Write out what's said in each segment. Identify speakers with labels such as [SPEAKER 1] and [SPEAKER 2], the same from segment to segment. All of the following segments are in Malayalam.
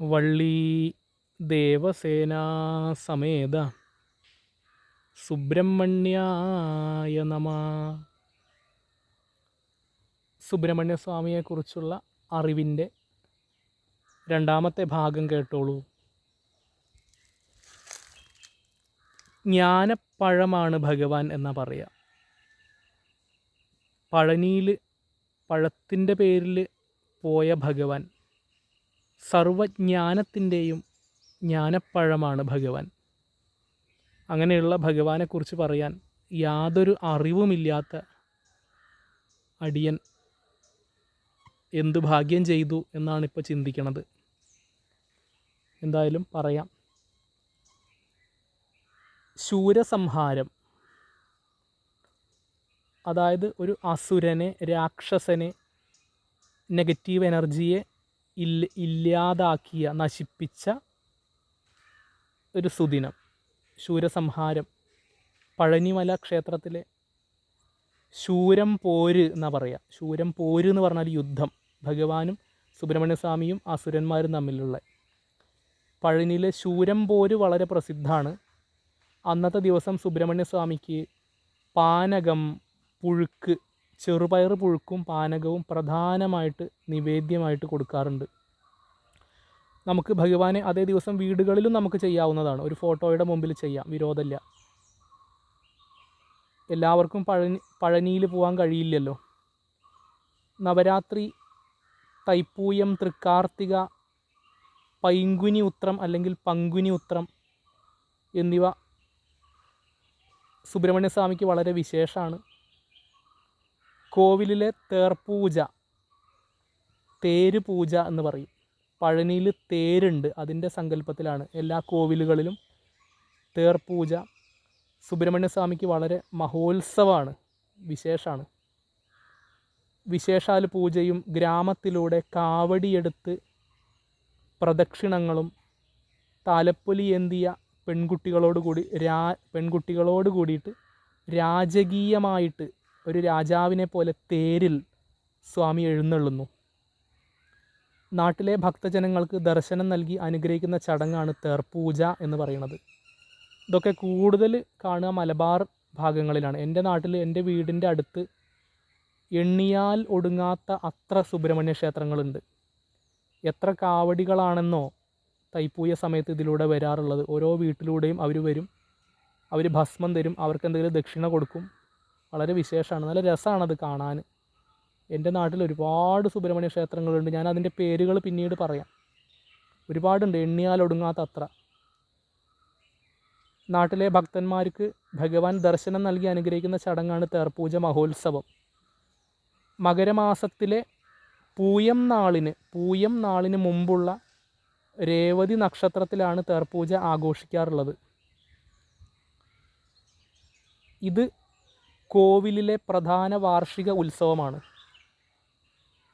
[SPEAKER 1] വള്ളി ദേവസേനാസമേത സുബ്രഹ്മണ്യായ നമ. സുബ്രഹ്മണ്യസ്വാമിയെക്കുറിച്ചുള്ള അറിവിന്റെ രണ്ടാമത്തെ ഭാഗം കേട്ടോളൂ. ജ്ഞാനപ്പഴമാണ് ഭഗവാൻ എന്നാ പറയുക പഴനിയിൽ പഴത്തിന്റെ പേരിൽ പോയ ഭഗവാൻ സർവജ്ഞാനത്തിന്റെയും ജ്ഞാനപ്പഴമാണ് ഭഗവാൻ. അങ്ങനെയുള്ള ഭഗവാനെക്കുറിച്ച് പറയാൻ യാതൊരു അറിവുമില്ലാത്ത അടിയൻ എന്തു ഭാഗ്യം ചെയ്തു എന്നാണ് ഇപ്പോൾ ചിന്തിക്കണത്. എന്തായാലും പറയാം. ശൂരസംഹാരം. അതായത് ഒരു അസുരനെ രാക്ഷസനെ നെഗറ്റീവ് എനർജിയെ ഇല്ല ഇല്ലാതാക്കിയ നശിപ്പിച്ച ഒരു സുദിനം. ശൂരസംഹാരം. പഴനിമല ക്ഷേത്രത്തിലെ ശൂരം പോര് എന്നാ പറയുക ശൂരം പോര് എന്ന് പറഞ്ഞാൽ യുദ്ധം. ഭഗവാനും സുബ്രഹ്മണ്യസ്വാമിയും അസുരന്മാരും തമ്മിലുള്ള പഴനിയിലെ ശൂരം പോര് വളരെ പ്രസിദ്ധമാണ്. അന്നത്തെ ദിവസം സുബ്രഹ്മണ്യസ്വാമിക്ക് പാനകം പുഴുക്ക് ചെറുപയർ പുഴുക്കും പാനകവും പ്രധാനമായിട്ട് നിവേദ്യമായിട്ട് കൊടുക്കാറുണ്ട്. നമുക്ക് ഭഗവാനെ അതേ ദിവസം വീടുകളിലും നമുക്ക് ചെയ്യാവുന്നതാണ്. ഒരു ഫോട്ടോയുടെ മുമ്പിൽ ചെയ്യാം. വിരോധമില്ല. എല്ലാവർക്കും പഴനി പഴനിയിൽ പോകാൻ കഴിയില്ലല്ലോ. നവരാത്രി തൈപ്പൂയം തൃക്കാർത്തിക പൈങ്കുനി ഉത്രം അല്ലെങ്കിൽ പങ്കുനി ഉത്രം എന്നിവ സുബ്രഹ്മണ്യസ്വാമിക്ക് വളരെ വിശേഷമാണ്. കോവിലിലെ തേർപൂജ തേര് പൂജ എന്ന് പറയും. പഴനിയിൽ തേരുണ്ട് അതിന്റെ സങ്കല്പത്തിലാണ്. എല്ലാ കോവിലുകളിലും തേർപൂജ. സുബ്രഹ്മണ്യ സ്വാമിക്ക് വളരെ മഹോത്സവമാണ് വിശേഷമാണ്. വിശേഷാൽ പൂജയും ഗ്രാമത്തിലൂടെ കാവടിയെടുത്ത് പ്രദക്ഷിണങ്ങളും താലപ്പൊലി എന്തിയ പെൺകുട്ടികളോട് കൂടി രാ പെൺകുട്ടികളോട് കൂടിയിട്ട് രാജകീയമായിട്ട് ഒരു രാജാവിനെ പോലെ തേരിൽ സ്വാമി എഴുന്നള്ളുന്നു. നാട്ടിലെ ഭക്തജനങ്ങൾക്ക് ദർശനം നൽകി അനുഗ്രഹിക്കുന്ന ചടങ്ങാണ് തേർപൂജ എന്ന് പറയുന്നത്. ഇതൊക്കെ കൂടുതൽ കാണുക മലബാർ ഭാഗങ്ങളിലാണ്. എന്റെ നാട്ടിൽ എന്റെ വീടിന്റെ അടുത്ത് എണ്ണിയാൽ ഒടുങ്ങാത്ത അത്ര സുബ്രഹ്മണ്യ ക്ഷേത്രങ്ങളുണ്ട്. എത്ര കാവടികളാണെന്നോ തൈപ്പൂയ സമയത്ത് ഇതിലൂടെ വരാറുള്ളത്. ഓരോ വീട്ടിലൂടെയും അവർ വരും അവർ ഭസ്മം തരും അവർക്ക് എന്തെങ്കിലും ദക്ഷിണ കൊടുക്കും. വളരെ വിശേഷമാണ്. നല്ല രസമാണത് കാണാൻ. എന്റെ നാട്ടിൽ ഒരുപാട് സുബ്രഹ്മണ്യ ക്ഷേത്രങ്ങളുണ്ട്. ഞാൻ അതിന്റെ പേരുകൾ പിന്നീട് പറയാം. ഒരുപാടുണ്ട്. എണ്ണിയാൽ ഒടുങ്ങാത്ത അത്ര നാട്ടിലെ ഭക്തന്മാർക്ക് ഭഗവാൻ ദർശനം നൽകി അനുഗ്രഹിക്കുന്ന ചടങ്ങാണ് തേർപൂജ മഹോത്സവം. മകരമാസത്തിലെ പൂയം നാളിന് പൂയം നാളിന് മുമ്പുള്ള രേവതി നക്ഷത്രത്തിലാണ് തേർപൂജ ആഘോഷിക്കാറുള്ളത്. ഇത് കോവിലിലെ പ്രധാന വാർഷിക ഉത്സവമാണ്.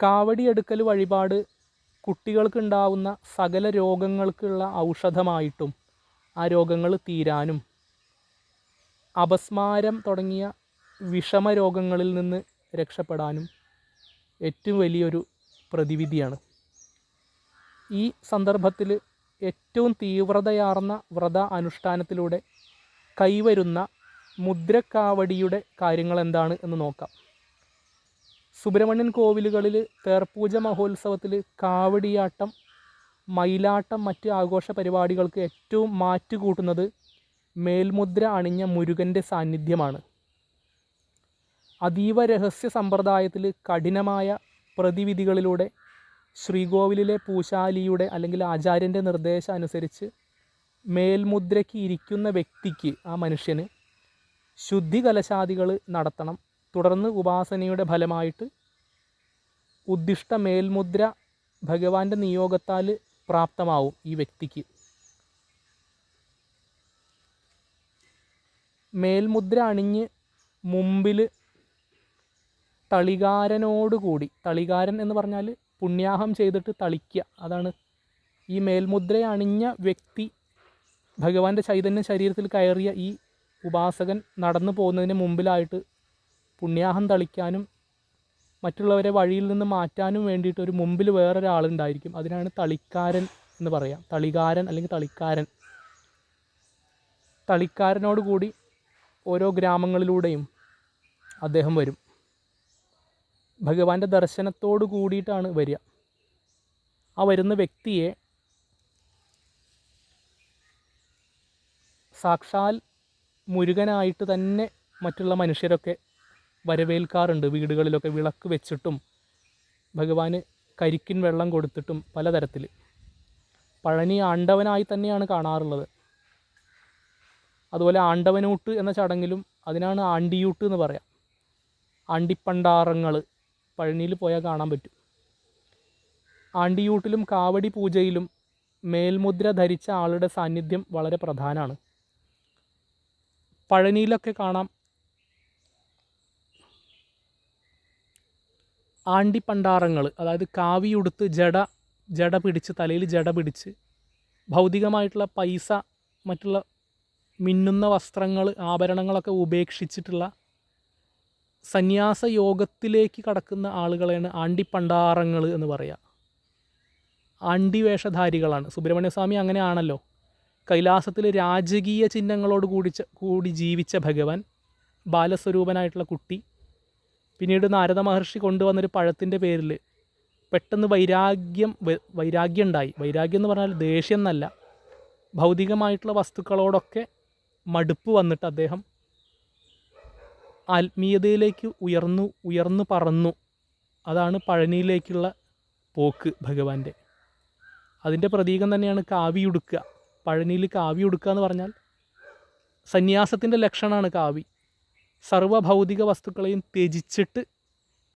[SPEAKER 1] കാവടിയെടുക്കൽ വഴിപാട് കുട്ടികൾക്കുണ്ടാവുന്ന സകല രോഗങ്ങൾക്കുള്ള ഔഷധമായിട്ടും ആ രോഗങ്ങൾ തീരാനും. അപസ്മാരം തുടങ്ങിയ വിഷമ രോഗങ്ങളിൽ നിന്ന് രക്ഷപ്പെടാനും ഏറ്റവും വലിയൊരു പ്രതിവിധിയാണ്. ഈ സന്ദർഭത്തിൽ ഏറ്റവും തീവ്രതയാർന്ന വ്രത അനുഷ്ഠാനത്തിലൂടെ കൈവരുന്ന മുദ്രക്കാവടിയുടെ കാര്യങ്ങൾ എന്താണ് എന്ന് നോക്കാം. സുബ്രഹ്മണ്യൻ കോവിലുകളിൽ തേർപൂജ മഹോത്സവത്തിൽ കാവടിയാട്ടം മയിലാട്ടം മറ്റ് ആഘോഷ പരിപാടികൾക്ക് ഏറ്റവും മാറ്റുകൂട്ടുന്നത് മേൽമുദ്ര അണിഞ്ഞ മുരുകന്റെ സാന്നിധ്യമാണ്. അതീവ രഹസ്യ സമ്പ്രദായത്തിൽ കഠിനമായ പ്രതിവിധികളിലൂടെ ശ്രീകോവിലിലെ പൂശാലിയുടെ അല്ലെങ്കിൽ ആചാര്യന്റെ നിർദ്ദേശം അനുസരിച്ച് മേൽമുദ്രയ്ക്ക് ഇരിക്കുന്ന വ്യക്തിക്ക് ആ മനുഷ്യന് ശുദ്ധി കലശാദികൾ നടത്തണം. തുടർന്ന് ഉപാസനയുടെ ഫലമായിട്ട് ഉദ്ദിഷ്ട മേൽമുദ്ര ഭഗവാന്റെ നിയോഗത്താൽ പ്രാപ്തമാവും ഈ വ്യക്തിക്ക്. മേൽമുദ്ര അണിഞ്ഞ് മുമ്പിൽ തളികാരനോടുകൂടി തളികാരൻ എന്ന് പറഞ്ഞാൽ പുണ്യാഹം ചെയ്തിട്ട് തളിക്കുക അതാണ് ഈ മേൽമുദ്ര അണിഞ്ഞ വ്യക്തി ഭഗവാന്റെ ചൈതന്യ ശരീരത്തിൽ കയറിയ ഈ ഉപാസകൻ നടന്നു പോകുന്നതിന് മുമ്പിലായിട്ട് പുണ്യാഹം തളിക്കാനും മറ്റുള്ളവരെ വഴിയിൽ നിന്ന് മാറ്റാനും വേണ്ടിയിട്ട് ഒരു മുമ്പിൽ വേറൊരാളുണ്ടായിരിക്കും. അതിനാണ് തളിക്കാരൻ എന്ന് പറയാം. തളികാരൻ അല്ലെങ്കിൽ തളിക്കാരൻ. തളിക്കാരനോട് കൂടി ഓരോ ഗ്രാമങ്ങളിലൂടെയും അദ്ദേഹം വരും. ഭഗവാന്റെ ദർശനത്തോട് കൂടിയിട്ടാണ് വരിക. ആ വരുന്ന വ്യക്തിയെ സാക്ഷാൽ മുരുകനായിട്ട് തന്നെ മറ്റുള്ള മനുഷ്യരൊക്കെ വരവേൽക്കാറുണ്ട്. വീടുകളിലൊക്കെ വിളക്ക് വെച്ചിട്ടും ഭഗവാന് കരിക്കിൻ വെള്ളം കൊടുത്തിട്ടും പലതരത്തിൽ പഴനി ആണ്ടവനായി തന്നെയാണ് കാണാറുള്ളത്. അതുപോലെ ആണ്ടവനൂട്ട് എന്ന ചടങ്ങിലും അതിനാണ് ആണ്ടിയൂട്ട് എന്ന് പറയാം. ആണ്ടിപ്പണ്ടാറങ്ങൾ പഴനിയിൽ പോയാൽ കാണാൻ പറ്റും. ആണ്ടിയൂട്ടിലും കാവടി പൂജയിലും മേൽമുദ്ര ധരിച്ച ആളുടെ സാന്നിധ്യം വളരെ പ്രധാനമാണ് പഴനിയിലൊക്കെ കാണാം ആണ്ടിപ്പണ്ടാറങ്ങൾ അതായത് കാവിയുടുത്ത് ജട ജട പിടിച്ച് തലയിൽ ജട പിടിച്ച് ഭൗതികമായിട്ടുള്ള പൈസ മറ്റുള്ള മിന്നുന്ന വസ്ത്രങ്ങൾ ആഭരണങ്ങളൊക്കെ ഉപേക്ഷിച്ചിട്ടുള്ള സന്യാസ യോഗത്തിലേക്ക് കടക്കുന്ന ആളുകളെയാണ് ആണ്ടിപ്പണ്ടാറങ്ങൾ എന്ന് പറയുക ആണ്ടിവേഷധാരികളാണ്. സുബ്രഹ്മണ്യസ്വാമി അങ്ങനെയാണല്ലോ. കൈലാസത്തിൽ രാജകീയ ചിഹ്നങ്ങളോട് കൂടി കൂടി ജീവിച്ച ഭഗവാൻ ബാലസ്വരൂപനായിട്ടുള്ള കുട്ടി പിന്നീട് നാരദ മഹർഷി കൊണ്ടുവന്നൊരു പഴത്തിന്റെ പേരിൽ പെട്ടെന്ന് വൈരാഗ്യം വൈരാഗ്യം ഉണ്ടായി. വൈരാഗ്യം എന്ന് പറഞ്ഞാൽ ദേഷ്യം എന്നല്ല. ഭൗതികമായിട്ടുള്ള വസ്തുക്കളോടൊക്കെ മടുപ്പ് വന്നിട്ട് അദ്ദേഹം ആത്മീയതയിലേക്ക് ഉയർന്നു ഉയർന്നു പറന്നു. അതാണ് പഴനിയിലേക്കുള്ള പോക്ക് ഭഗവാന്റെ. അതിന്റെ പ്രതീകം തന്നെയാണ് കാവി ഉടുക്കുക. പഴനിയിൽ കാവി ഉടുക്കുക എന്ന് പറഞ്ഞാൽ സന്യാസത്തിന്റെ ലക്ഷണമാണ് കാവി സർവഭൗതിക വസ്തുക്കളെയും ത്യജിച്ചിട്ട്